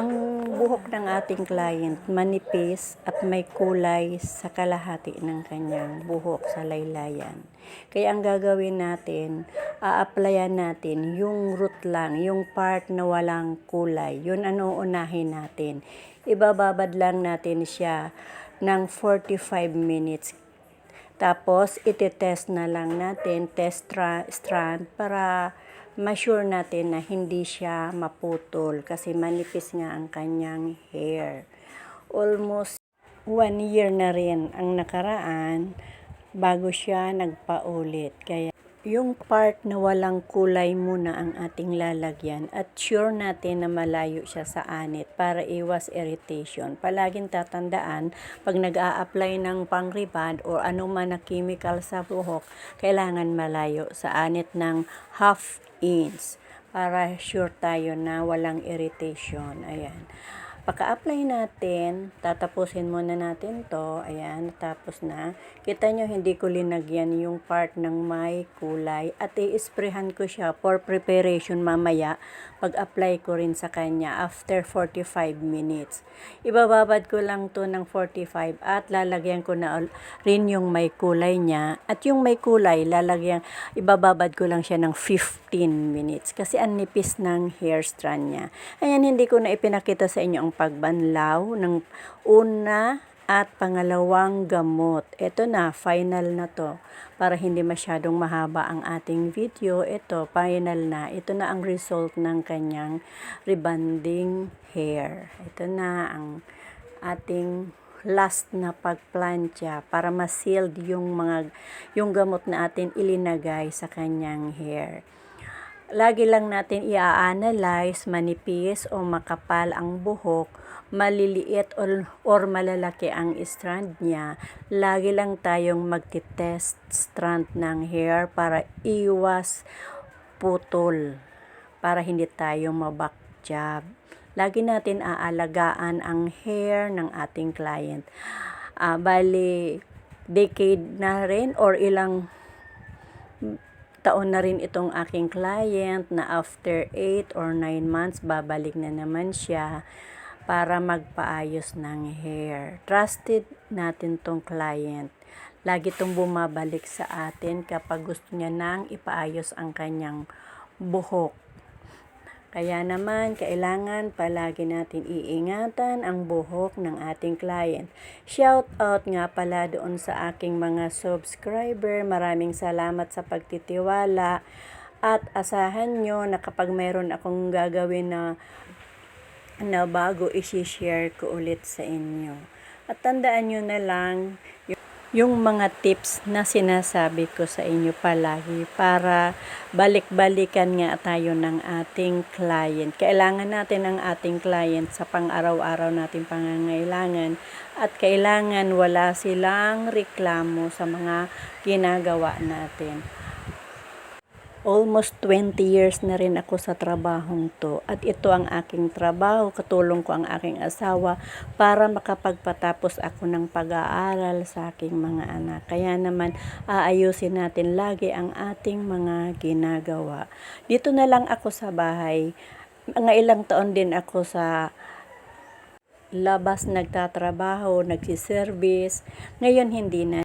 Ang buhok ng ating client manipis at may kulay sa kalahati ng kanyang buhok sa laylayan. Kaya ang gagawin natin, a-applyan natin yung root lang, yung part na walang kulay. Yun ano unahin natin. Ibababad lang natin siya ng 45 minutes tapos, iti-test na lang natin, test stra- strand, para ma-sure natin na hindi siya maputol kasi manipis nga ang kanyang hair. Almost one year na rin ang nakaraan bago siya nagpaulit. Kaya yung part na walang kulay muna ang ating lalagyan at sure natin na malayo siya sa anit para iwas irritation. Palaging tatandaan, pag nag-a-apply ng pang-reband o anuman na chemical sa buhok, kailangan malayo sa anit ng half inch para sure tayo na walang irritation. Ayan. Pagka-apply natin, tatapusin muna natin to. Ayan, tapos na. Kita nyo, hindi ko linagyan yung part ng may kulay. At i-sprayhan ko siya for preparation mamaya. Pag-apply ko rin sa kanya after 45 minutes. Ibababad ko lang to ng 45 at lalagyan ko na rin yung may kulay niya. At yung may kulay, lalagyan, ibababad ko lang siya ng 15 minutes. Kasi ang nipis ng hair strand niya. Ayan, hindi ko na ipinakita sa inyo ang pagbanlaw ng una at pangalawang gamot. Ito na, final na to. Para hindi masyadong mahaba ang ating video, ito, final na. Ito na ang result ng kanyang rebonding hair. Ito na ang ating last na pagplantya para ma-sealed yung mga yung gamot na atin ilinagay sa kanyang hair. Lagi lang natin i-analyze manipis o makapal ang buhok, maliliit or, or malalaki ang strand niya. Lagi lang tayong magti-test strand ng hair para iwas putol, para hindi tayo mabak job. Lagi natin aalagaan ang hair ng ating client. Ah, bali, decade na rin or ilang taon na rin itong aking client na after 8 or 9 months babalik na naman siya para magpaayos ng hair. Trusted natin tong client. Lagi itong bumabalik sa atin kapag gusto niya nang ipaayos ang kanyang buhok. Kaya naman, kailangan palagi natin iingatan ang buhok ng ating client. Shout out nga pala doon sa aking mga subscriber. Maraming salamat sa pagtitiwala. At asahan nyo na kapag mayroon akong gagawin na, na bago, isi-share ko ulit sa inyo. At tandaan nyo na lang, yung mga tips na sinasabi ko sa inyo palagi para balik-balikan nga tayo ng ating client. Kailangan natin ang ating client sa pang-araw-araw nating pangangailangan at kailangan wala silang reklamo sa mga ginagawa natin. Almost 20 years na rin ako sa trabahong to at ito ang aking trabaho, katulong ko ang aking asawa para makapagpatapos ako ng pag-aaral sa aking mga anak. Kaya naman aayusin natin lagi ang ating mga ginagawa. Dito na lang ako sa bahay. Mga ilang taon din ako sa labas nagtatrabaho, nagsiservice. Ngayon hindi na